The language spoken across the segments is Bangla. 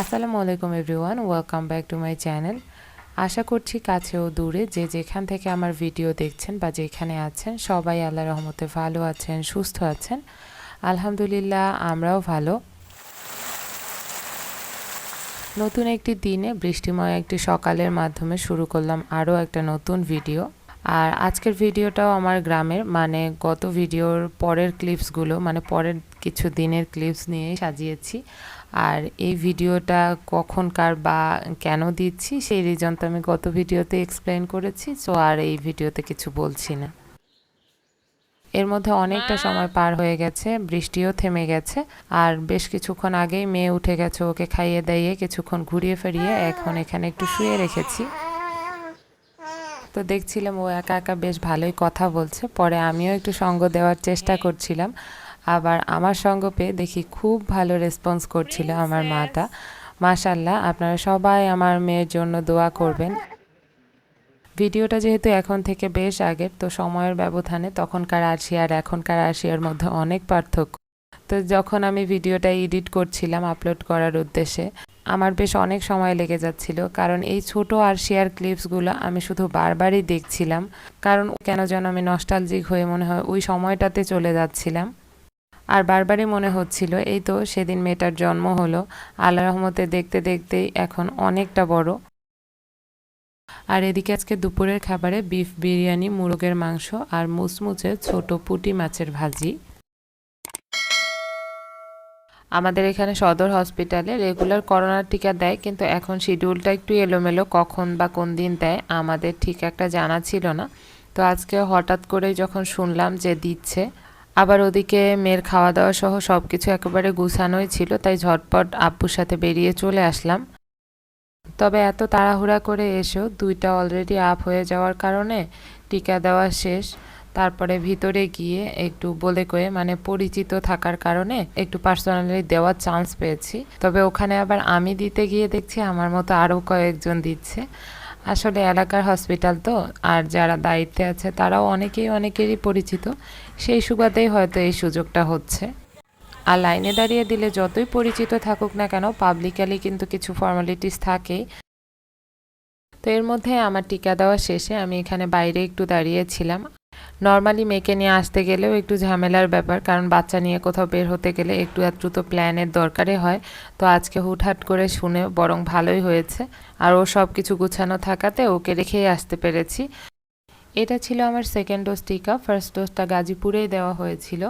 আসসালামু আলাইকুম everyone, welcome back to my channel. আশা করছি কাছে ও দূরে যে যেখান থেকে আমার ভিডিও দেখছেন বা যেখানে আছেন, সবাই আল্লাহ রহমতে ভালো আছেন, সুস্থ আছেন। আলহামদুলিল্লাহ, আমরাও ভালো। নতুন একটি দিনে বৃষ্টিময় একটি সকালের মাধ্যমে শুরু করলাম আরও একটা নতুন ভিডিও। আর আজকের ভিডিওটাও আমার গ্রামের মানে গত ভিডিওর পরের ক্লিপসগুলো মানে পরের কিছু দিনের ক্লিপস নিয়েই সাজিয়েছি। আর এই ভিডিওটা কখনকার বা কেন দিচ্ছি সেই রিজন তো আমি গত ভিডিওতে এক্সপ্লেন করেছি সো আর এই ভিডিওতে কিছু বলছি না। এর মধ্যে অনেকটা সময় পার হয়ে গেছে বৃষ্টিও থেমে গেছে আর বেশ কিছুক্ষণ আগেই মেয়ে উঠে গেছে ওকে খাইয়ে দাইয়ে কিছুক্ষণ ঘুরিয়ে ফিরিয়ে এখন এখানে একটু শুয়ে রেখেছি। তো দেখছিলাম ও একা একা বেশ ভালোই কথা বলছে। পরে আমিও একটু সঙ্গ দেওয়ার চেষ্টা করছিলাম। আবার আমার সঙ্গ পেয়ে দেখি খুব ভালো রেসপন্স করছিল আমার মাটা। মাশাল্লাহ আপনারা সবাই আমার মেয়ের জন্য দোয়া করবেন। ভিডিওটা যেহেতু এখন থেকে বেশ আগের তো সময়ের ব্যবধানে তখনকার আরশি আর এখনকার আরশিয়ার মধ্যে অনেক পার্থক্য। তো যখন আমি ভিডিওটা এডিট করছিলাম আপলোড করার উদ্দেশ্যে আমার বেশ অনেক সময় লেগে যাচ্ছিল, কারণ এই ছোট আর শেয়ার ক্লিপসগুলো আমি শুধু বারবারই দেখছিলাম, কারণ কেন যেন আমি নস্টালজিক হয়ে মনে হয় ওই সময়টাতে চলে যাচ্ছিলাম। আর বারবারই মনে হচ্ছিল, এই তো সেদিন মেয়েটার জন্ম হলো, আল্লাহ রহমতে দেখতে দেখতেই এখন অনেকটা বড়। আর এদিকে আজকে দুপুরের খাবারে বিফ বিরিয়ানি, মুরগের মাংস আর মুচমুচে ছোট পুটি মাছের ভাজি। আমাদের এখানে সদর হসপিটালে রেগুলার করোনার টিকা দেয়, কিন্তু এখন শিডিউলটা একটু এলোমেলো, কখন বা কোন দিন দেয় আমাদের ঠিক একটা জানা ছিল না। তো আজকে হঠাৎ করেই যখন শুনলাম যে দিচ্ছে, আবার ওদিকে মেয়ের খাওয়া দাওয়া সহ সব কিছু একেবারে গুছানোই ছিল, তাই ঝটপট আব্বুর সাথে বেরিয়ে চলে আসলাম। তবে এত তাড়াহুড়া করে এসেও দুইটা অলরেডি আপ হয়ে যাওয়ার কারণে টিকা দেওয়া শেষ। তারপরে ভিতরে গিয়ে একটু বলে কয়ে মানে পরিচিত থাকার কারণে একটু পার্সোনালি দেওয়ার চান্স পেয়েছি। তবে ওখানে আবার আমি দিতে গিয়ে দেখছি, আমার মতো আরও কয়েকজন দিচ্ছে। আসলে এলাকার হসপিটাল তো, আর যারা দায়িত্বে আছে তারাও অনেকেই অনেকেরই পরিচিত। সেই সুবাদেই হয়তো এই সুযোগটা হচ্ছে। আর লাইনে দাঁড়িয়ে দিলে যতই পরিচিত থাকুক না কেন পাবলিকালি কিন্তু কিছু ফর্মালিটিস থাকেই। তো এর মধ্যে আমার টিকা দেওয়া শেষে আমি এখানে বাইরে একটু দাঁড়িয়েছিলাম। নর্মালি মেয়েকে নিয়ে আসতে গেলেও একটু ঝামেলার ব্যাপার, কারণ বাচ্চা নিয়ে কোথাও বের হতে গেলে একটু একটু তো প্ল্যানের দরকারই হয়। তো আজকে হুটহাট করে শুনে বরং ভালোই হয়েছে। আর ও সব কিছু গুছানো থাকাতে ওকে রেখেই আসতে পেরেছি। এটা ছিল আমার সেকেন্ড ডোজ টিকা। ফার্স্ট ডোজটা গাজীপুরেই দেওয়া হয়েছিল।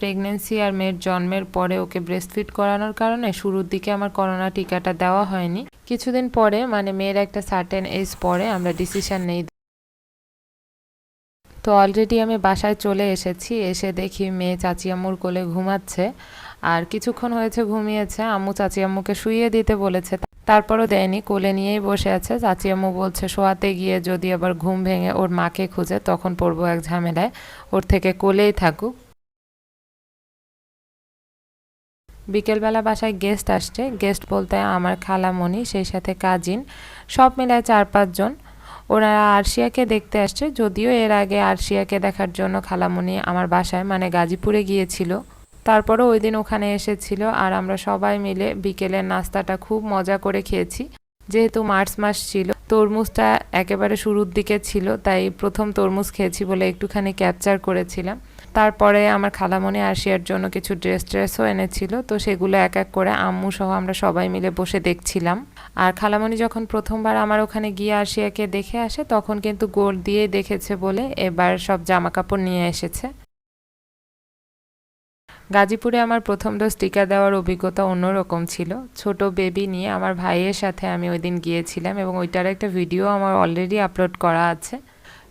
প্রেগনেন্সি আর মেয়ের জন্মের পরে ওকে ব্রেস্টফিড করানোর কারণে শুরুর দিকে আমার করোনা টিকাটা দেওয়া হয়নি। কিছুদিন পরে মানে মেয়ের একটা সার্টেন এজ পরে আমরা ডিসিশন নেই। তো অলরেডি আমি বাসায় চলে এসেছি। এসে দেখি মেয়ে চাচি আম্মুর কোলে ঘুমাচ্ছে। আর কিছুক্ষণ হয়েছে ঘুমিয়েছে। আম্মু চাচি আম্মুকে শুইয়ে দিতে বলেছে। তারপরও দেয়নি, কোলে নিয়েই বসে আছে। চাচি আম্মু বলছে, শোয়াতে গিয়ে যদি আবার ঘুম ভেঙে ওর মাকে খুঁজে, তখন পড়ব এক ঝামেলায়। ওর থেকে কোলেই থাকুক। বিকেলবেলা বাসায় গেস্ট আসছে। গেস্ট বলতে আমার খালামণি, সেই সাথে কাজিন সব মিলায় চার পাঁচজন। ওনারা আরশিয়াকে দেখতে আসছে, যদিও এর আগে আরশিয়াকে দেখার জন্য খালামুনি আমার বাসায় মানে গাজীপুরে গিয়েছিল। তারপরও ওই দিন ওখানে এসেছিল আর আমরা সবাই মিলে বিকেলের নাস্তাটা খুব মজা করে খেয়েছি। যেহেতু মার্চ মাস ছিল, তরমুজটা একেবারে শুরুর দিকে ছিল, তাই প্রথম তরমুজ খেয়েছি বলে একটুখানি ক্যাপচার করেছিলাম। তারপরে আমার খালামণি আসিয়ার জন্য কিছু ড্রেস ট্রেসও এনেছিল, তো সেগুলো এক এক করে আম্মু সহ আমরা সবাই মিলে বসে দেখছিলাম। আর খালামণি যখন প্রথমবার আমার ওখানে গিয়ে আসিয়াকে দেখে আসে, তখন কিন্তু গোল দিয়েই দেখেছে বলে এবার সব জামা কাপড় নিয়ে এসেছে। গাজীপুরে আমার প্রথম ডোজ টিকা দেওয়ার অভিজ্ঞতা অন্যরকম ছিল। ছোট বেবি নিয়ে আমার ভাইয়ের সাথে আমি ওই দিন গিয়েছিলাম এবং ওইটার একটা ভিডিও আমার অলরেডি আপলোড করা আছে।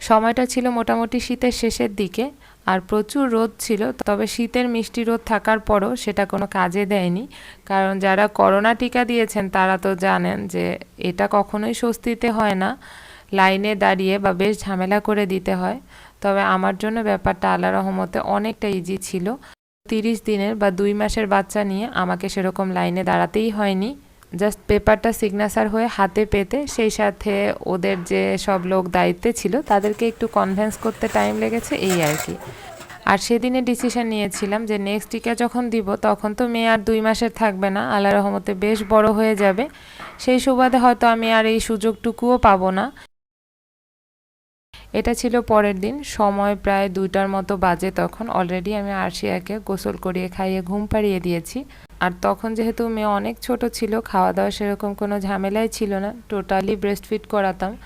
সময়টা ছিল মোটামুটি শীতের শেষের দিকে। আর প্রচুর রোদ ছিল, তবে শীতের মিষ্টি রোদ থাকার পরও সেটা কোনো কাজে দেয়নি। কারণ যারা করোনা টিকা দিয়েছেন, তারা তো জানেন যে এটা কখনোই স্বস্তিতে হয় না। লাইনে দাঁড়িয়ে বা বেশ ঝামেলা করে দিতে হয়। তবে আমার জন্য ব্যাপারটা আল্লাহ রহমতে অনেকটা ইজি ছিল। তিরিশ দিনের বা দুই মাসের বাচ্চা নিয়ে আমাকে সেরকম লাইনে দাঁড়াতেই হয়নি। জাস্ট পেপারটা সিগনেচার হয়ে হাতে পেতে সেই সাথে ওদের যে সব লোক দায়িত্বে ছিল, তাদেরকে একটু কনভেন্স করতে টাইম লেগেছে এই আর কি। আর সেদিনে ডিসিশন নিয়েছিলাম যে নেক্সট টিকা যখন দিব, তখন তো মেয়ে আর দুই মাসের থাকবে না আল্লাহ রহমতে বেশ বড় হয়ে যাবে। সেই সুবাদে হয়তো আমি আর এই সুযোগটুকুও পাবো না। এটা ছিল পরের দিন। সময় প্রায় দুইটার মতো বাজে তখন। অলরেডি আমি আরশিয়াকে গোসল করিয়ে খাইয়ে ঘুম পাড়িয়ে দিয়েছি। আর তখন যেহেতু মেয়ে অনেক ছোট ছিল খাওয়া দাওয়া সেরকম কোনো ঝামেলাই ছিল না। টোটালি ব্রেস্টফিট করাতাম।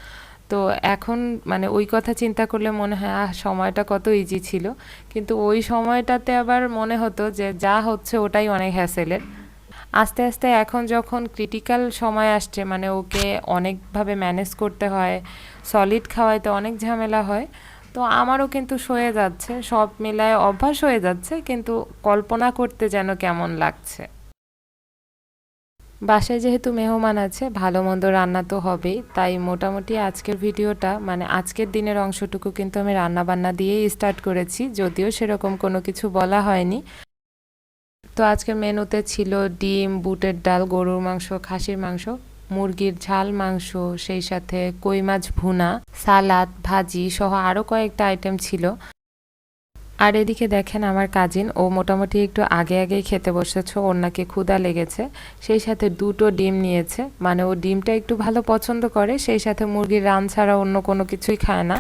তো এখন মানে ওই কথা চিন্তা করলে মনে হয়, আহ, সময়টা কত ইজি ছিল। কিন্তু ওই সময়টাতে আবার মনে হতো যে যা হচ্ছে ওটাই অনেক হ্যাসেলের আস্তে আস্তে এখন যখন ক্রিটিক্যাল সময় আসছে মানে ওকে অনেকভাবে ম্যানেজ করতে হয় সলিড খাওয়াইতে অনেক ঝামেলা হয়। তো আমারও কিন্তু সয়ে যাচ্ছে, সব মিলায় অভ্যাস হয়ে যাচ্ছে, কিন্তু কল্পনা করতে যেন কেমন লাগছে। বাসায় যেহেতু মেহমান আছে, ভালো মন্দ রান্না তো হবেই, তাই মোটামুটি আজকের ভিডিওটা মানে আজকের দিনের অংশটুকু কিন্তু আমি রান্না বান্না দিয়েই স্টার্ট করেছি, যদিও সেরকম কোনো কিছু বলা হয়নি। তো আজকের মেনুতে ছিল ডিম, বুটের ডাল, গরুর মাংস, খাসির মাংস মুরগির ঝাল, মাংস, সেই সাথে কই মাছ ভুনা, সালাদ, ভাজি সহ আরও কয়েকটা আইটেম ছিল। আর এদিকে দেখেন আমার কাজিন ও মোটামুটি একটু আগে আগেই খেতে বসেছে, ওর নাকি ক্ষুধা লেগেছে। সেই সাথে দুটো ডিম নিয়েছে মানে ও ডিমটা একটু ভালো পছন্দ করে, সেই সাথে মুরগির রান ছাড়া অন্য কোনো কিছুই খায় না।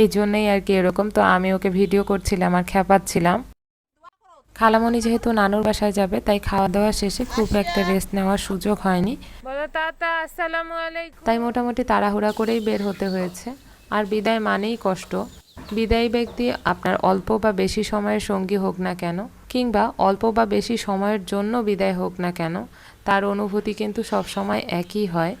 এই জন্যই আর কি এরকম, তো আমি ওকে ভিডিও করছিলাম আর খেপাচ্ছিলাম। খালামণি যেহেতু নানুর বাসায় যাবে তাই খাওয়া দাওয়া শেষে খুব একটা রেস্ট নেওয়ার সুযোগ হয়নি। তাই মোটামুটি তাড়াহুড়া করেই বের হতে হয়েছে। আর বিদায় মানেই কষ্ট। বিদায়ী ব্যক্তি আপনার অল্প বা বেশি সময়ের সঙ্গী হোক না কেন কিংবা অল্প বা বেশি সময়ের জন্য বিদায় হোক না কেন তার অনুভূতি কিন্তু সবসময় একই হয়।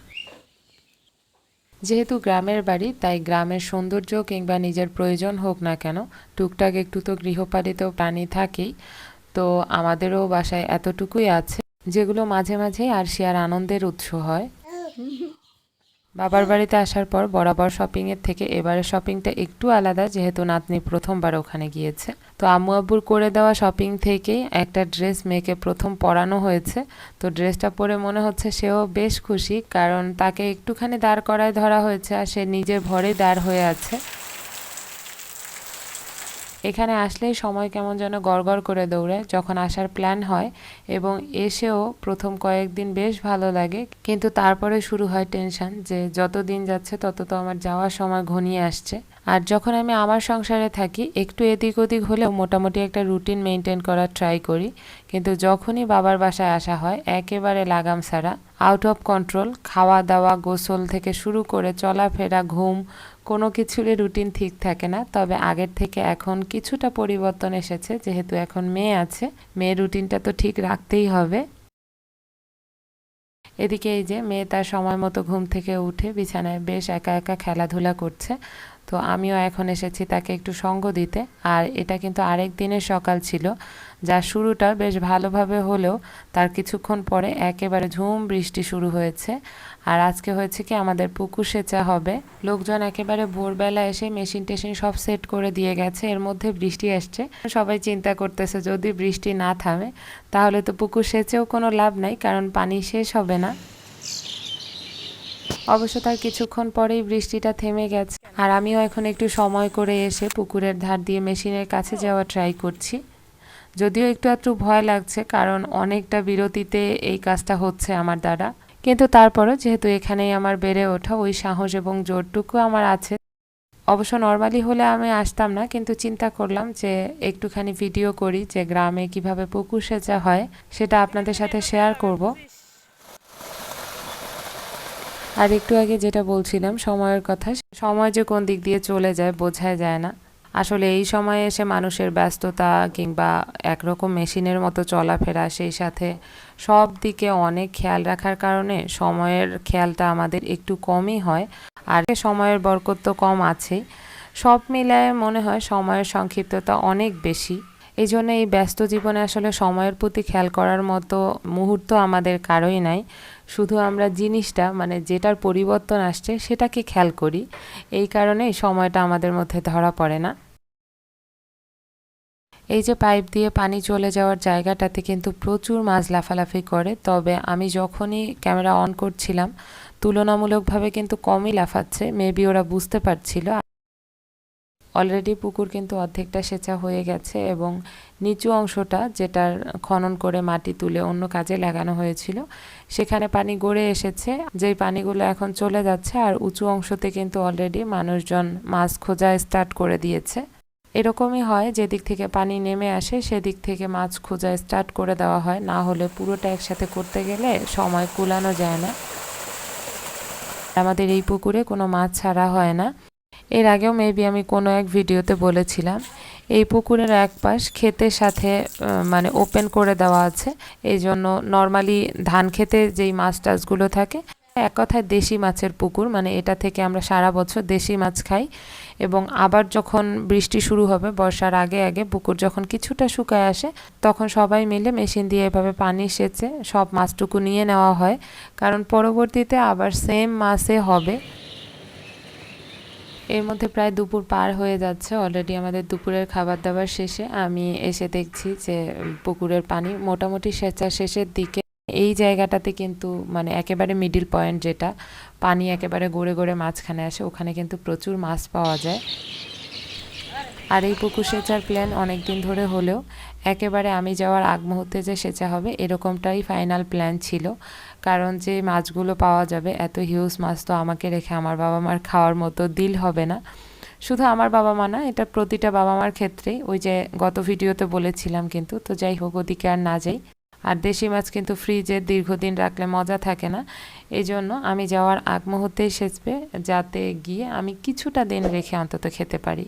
যেহেতু গ্রামের বাড়ি, তাই গ্রামের সৌন্দর্য কিংবা নিজের প্রয়োজন হোক না কেন, টুকটাক একটু তো গৃহপালিত প্রাণী থাকেই, তো আমাদেরও বাসায় এতটুকুই আছে, যেগুলো মাঝে মাঝেই আর সে আর আনন্দের উৎস হয়। বাবার বাড়িতে আসার পর বরাবর শপিংয়ের থেকে এবারে শপিংটা একটু আলাদা, যেহেতু নাতনি প্রথমবার ওখানে গিয়েছে। তো আম্মু আব্বুর করে দেওয়া শপিং থেকেই একটা ড্রেস মেয়েকে প্রথম পরানো হয়েছে। তো ড্রেসটা পরে মনে হচ্ছে সেও বেশ খুশি, কারণ তাকে একটুখানি দাঁড় করায় ধরা হয়েছে আর সে নিজের ভরে দাঁড় হয়ে আছে। এখানে আসলেই সময় কেমন যেন গড়গড় করে দৌড়ে যখন আসার প্ল্যান হয় এবং এসেও প্রথম কয়েকদিন বেশ ভালো লাগে। কিন্তু তারপরে শুরু হয় টেনশন যে যত দিন যাচ্ছে তত তো আমার যাওয়ার সময় ঘনিয়ে আসছে। আর যখন আমি আমার সংসারে থাকি, একটু এদিক ওদিক হলেও মোটামুটি একটা রুটিন মেনটেন করার ট্রাই করি। কিন্তু যখনই বাবার বাসায় আসা হয়, একেবারে লাগাম ছাড়া আউট অফ কন্ট্রোল খাওয়া দাওয়া গোসল থেকে শুরু করে চলাফেরা, ঘুম কোনো কিছুরই রুটিন ঠিক থাকে না। তবে আগের থেকে এখন কিছুটা পরিবর্তন এসেছে, যেহেতু এখন মেয়ে আছে, মেয়ের রুটিনটা তো ঠিক রাখতেই হবে। এদিকে এই যে মেয়ে তার সময় মতো ঘুম থেকে উঠে বিছানায় বেশ একা একা খেলাধুলা করছে। তো আমিও এখন এসেছি তাকে একটু সঙ্গ দিতে। আর এটা কিন্তু আরেক দিনের সকাল ছিল, যা শুরুটা বেশ ভালোভাবে হলেও তার কিছুক্ষণ পরে একেবারে ঝুম বৃষ্টি শুরু হয়েছে। আর আজকে হয়েছে কি আমাদের পুকুর সেচা হবে। লোকজন একেবারে ভোরবেলা এসে মেশিন টেশিন সব সেট করে দিয়ে গেছে। এর মধ্যে বৃষ্টি আসছে। সবাই চিন্তা করতেছে, যদি বৃষ্টি না থামে, তাহলে তো পুকুর সেচেও কোনো লাভ নাই, কারণ পানি শেষ হবে না। অবশ্য তার কিছুক্ষণ পরেই বৃষ্টিটা থেমে গেছে। আর আমিও এখন একটু সময় করে এসে পুকুরের ধার দিয়ে মেশিনের কাছে যাওয়া ট্রাই করছি। যদিও একটু একটু ভয় লাগছে, কারণ অনেকটা বিরতিতে এই কাজটা হচ্ছে আমার দ্বারা। কিন্তু তারপরও যেহেতু এখানেই আমার বেড়ে ওঠা ওই সাহস এবং জোরটুকু আমার আছে। অবশ্য নর্মালি হলে আমি আসতাম না, কিন্তু চিন্তা করলাম যে একটুখানি ভিডিও করি যে গ্রামে কীভাবে পুকুর সেচা হয়, সেটা আপনাদের সাথে শেয়ার করব। আর একটু আগে যেটা বলছিলাম, সময়ের কথা, সময় যে কোন দিক দিয়ে চলে যায় বোঝাই যায় না। আসলে এই সময়ে এসে মানুষের ব্যস্ততা কিংবা একরকম মেশিনের মতো চলাফেরা, সেই সাথে সব দিকে অনেক খেয়াল রাখার কারণে সময়ের খেয়ালটা আমাদের একটু কমই হয় আর সময়ের বরকত তো কম আছেই। সব মিলায় মনে হয় সময়ের সংক্ষিপ্ততা অনেক বেশি। এই জন্য এই ব্যস্ত জীবনে আসলে সময়ের প্রতি খেয়াল করার মতো মুহূর্ত আমাদের কারোই নাই। শুধু আমরা জিনিসটা মানে যেটার পরিবর্তন আসছে সেটাকে খেয়াল করি। এই কারণেই সময়টা আমাদের মধ্যে ধরা পড়ে না। এই যে পাইপ দিয়ে পানি চলে যাওয়ার জায়গাটাতে কিন্তু প্রচুর মাছ লাফালাফি করে, তবে আমি যখনই ক্যামেরা অন করছিলাম, তুলনামূলকভাবে কিন্তু কমই লাফাচ্ছে মেবি ওরা বুঝতে পারছিল। অলরেডি পুকুর কিন্তু অর্ধেকটা সেচা হয়ে গেছে এবং নিচু অংশটা যেটার খনন করে মাটি তুলে অন্য কাজে লাগানো হয়েছিল, সেখানে পানি গড়ে এসেছে। যেই পানিগুলো এখন চলে যাচ্ছে আর উঁচু অংশতে কিন্তু অলরেডি মানুষজন মাছ খোঁজা স্টার্ট করে দিয়েছে। এরকমই হয়, যেদিক থেকে পানি নেমে আসে, সেদিক থেকে মাছ খোঁজা স্টার্ট করে দেওয়া হয়। না হলে পুরোটা একসাথে করতে গেলে সময় কুলানো যায় না। আমাদের এই পুকুরে কোনো মাছ ছাড়া হয় না। এর আগেও মেবি আমি কোনো এক ভিডিওতে বলেছিলাম, এই পুকুরের এক পাশ ক্ষেতের সাথে মানে ওপেন করে দেওয়া আছে। এই জন্য নর্মালি ধান খেতে যেই মাছ টাছগুলো থাকে, এক কথায় দেশি মাছের পুকুর মানে এটা থেকে আমরা সারা বছর দেশি মাছ খাই। এবং আবার যখন বৃষ্টি শুরু হবে, বর্ষার আগে আগে পুকুর যখন কিছুটা শুকায় আসে, তখন সবাই মিলে মেশিন দিয়ে এভাবে পানি সেচে সব মাছটুকু নিয়ে নেওয়া হয়। কারণ পরবর্তীতে আবার সেম মাছে হবে। এর মধ্যে প্রায় দুপুর পার হয়ে যাচ্ছে। অলরেডি আমাদের দুপুরের খাবার দাবার শেষে আমি এসে দেখছি যে, পুকুরের পানি মোটামুটি সেচা শেষের দিকে এই জায়গাটাতে কিন্তু মানে একেবারে মিডিল পয়েন্ট যেটা, পানি একেবারে গড়ে গড়ে মাঝখানে আসে, ওখানে কিন্তু প্রচুর মাছ পাওয়া যায়। আর এই পুকুর সেচার প্ল্যান অনেক দিন ধরে হলেও, একেবারে আমি যাওয়ার আগ মুহূর্তে যে সেচা হবে, এরকমটাই ফাইনাল প্ল্যান ছিল। কারণ যে মাছগুলো পাওয়া যাবে, এত হিউজ মাছ তো আমাকে রেখে আমার বাবা মার খাওয়ার মতো দিল হবে না। শুধু আমার বাবা মা না, এটা প্রতিটা বাবা মার ক্ষেত্রেই, ওই যে গত ভিডিওতে বলেছিলাম কিন্তু, তো যাই হোক, ওদিকে আর না যাই। আর দেশি মাছ কিন্তু ফ্রিজে দীর্ঘদিন রাখলে মজা থাকে না। এই জন্য আমি যাওয়ার আগ মুহূর্তেই সেচবে, যাতে গিয়ে আমি কিছুটা দিন রেখে অন্তত খেতে পারি।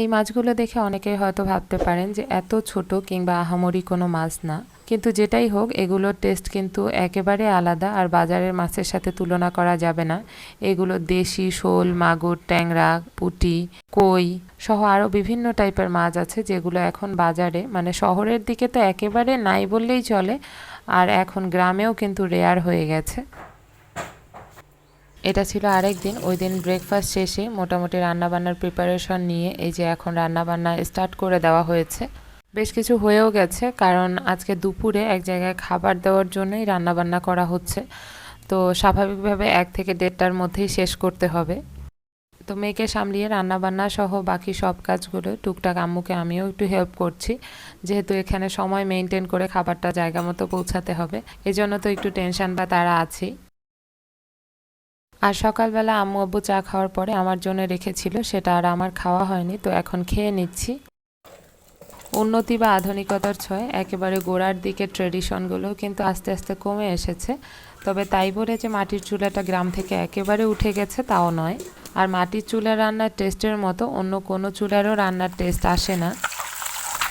এই মাছগুলো দেখে অনেকেই হয়তো ভাবতে পারেন যে এত ছোট কিংবা আহামরি কোনো মাছ না। কিন্তু যেটাই হোক, এগুলোর টেস্ট কিন্তু একেবারে আলাদা আর বাজারের মাছের সাথে তুলনা করা যাবে না। এগুলো দেশি শোল, মাগুর, ট্যাংরা, পুঁটি, কই সহ আরও বিভিন্ন টাইপের মাছ আছে যেগুলো এখন বাজারে মানে শহরের দিকে তো একেবারে নাই বললেই চলে আর এখন গ্রামেও কিন্তু রেয়ার হয়ে গেছে। এটা ছিল আরেক দিন, ওই দিন ব্রেকফাস্ট শেষে মোটামুটি রান্নাবান্নার প্রিপারেশন নিয়ে এই যে এখন রান্নাবান্না স্টার্ট করে দেওয়া হয়েছে। বেশ কিছু হয়েও গেছে, কারণ আজকে দুপুরে এক জায়গায় খাবার দেওয়ার জন্যই রান্নাবান্না করা হচ্ছে। তো স্বাভাবিকভাবে এক থেকে দেড়টার মধ্যেই শেষ করতে হবে। তো মেয়েকে সামলিয়ে রান্নাবান্না সহ বাকি সব কাজগুলো টুকটাক আম্মুকে আমিও একটু হেল্প করছি। যেহেতু এখানে সময় মেনটেন করে খাবারটা জায়গা মতো পৌঁছাতে হবে, এজন্য তো একটু টেনশন বা তারা আছেই আর সকালবেলা আম্মু আব্বু চা খাওয়ার পরে আমার জন্য রেখেছিল, সেটা আর আমার খাওয়া হয়নি, তো এখন খেয়ে নিচ্ছি। উন্নতি বা আধুনিকতার ছয় একেবারে গোড়ার দিকে ট্রেডিশনগুলো কিন্তু আস্তে আস্তে কমে এসেছে। তবে তাই বলে যে মাটির চুলাটা গ্রাম থেকে একেবারে উঠে গেছে তাও নয়। আর মাটির চুলা রান্নার টেস্টের মতো অন্য কোনো চুলারও রান্নার টেস্ট আসে না।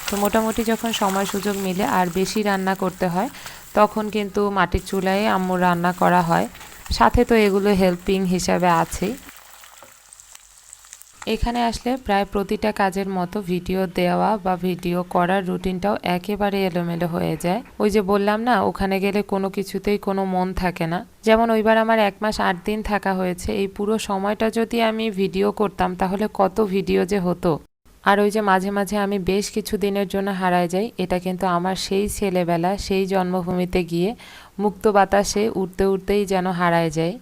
তো মোটামুটি যখন সময় সুযোগ মিলে আর বেশি রান্না করতে হয়, তখন কিন্তু মাটির চুলায় আম্মুর রান্না করা হয়। সাথে তো এগুলো হেল্পিং হিসাবে আছেই। এখানে আসলে প্রায় প্রতিটা কাজের মতো ভিডিও দেওয়া বা ভিডিও করার রুটিনটাও একেবারে এলোমেলো হয়ে যায়। ওই যে বললাম না, ওখানে গেলে কোনো কিছুতেই কোনো মন থাকে না। যেমন ওইবার আমার এক মাস আট দিন থাকা হয়েছে, এই পুরো সময়টা যদি আমি ভিডিও করতাম তাহলে কত ভিডিও যে হতো। আর ওই যে মাঝে মাঝে আমি বেশ কিছু দিনের জন্য হারায় যাই, এটা কিন্তু আমার সেই ছেলেবেলা, সেই জন্মভূমিতে গিয়ে মুক্ত বাতাসে উঠতে উঠতেই যেন হারায় যায়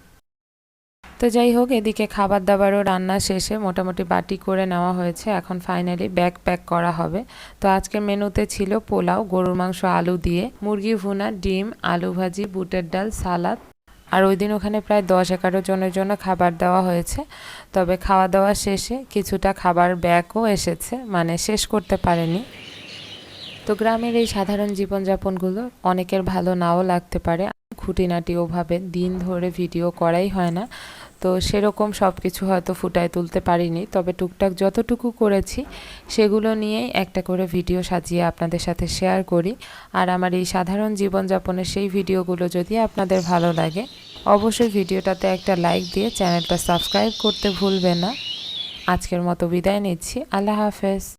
তো যাই হোক, এদিকে খাবার দাবারও রান্না শেষে মোটামুটি বাটি করে নেওয়া হয়েছে। এখন ফাইনালি ব্যাগ প্যাক করা হবে। তো আজকের মেনুতে ছিল পোলাও, গরুর মাংস, আলু দিয়ে, মুরগি ভুনা, ডিম, আলু ভাজি, বুটের ডাল, সালাদ। আর ওই দিন ওখানে প্রায় দশ এগারো জনের জন্য খাবার দেওয়া হয়েছে। তবে খাওয়া দাওয়া শেষে কিছুটা খাবার ব্যাগও এসেছে মানে শেষ করতে পারেনি। তো গ্রামের এই সাধারণ জীবনযাপনগুলো অনেকের ভালো নাও লাগতে পারে। খুঁটিনাটি ওভাবে দিন ধরে ভিডিও করাই হয় না। তো সেরকম সব কিছু হয়তো ফুটায় তুলতে পারিনি। তবে টুকটাক যতটুকু করেছি, সেগুলো নিয়েই একটা করে ভিডিও সাজিয়ে আপনাদের সাথে শেয়ার করি। আর আমার এই সাধারণ জীবনযাপনের সেই ভিডিওগুলো যদি আপনাদের ভালো লাগে, অবশ্যই ভিডিওটাতে একটা লাইক দিয়ে চ্যানেলটা সাবস্ক্রাইব করতে ভুলবে না। আজকের মতো বিদায় নিচ্ছি। আল্লাহ হাফেজ।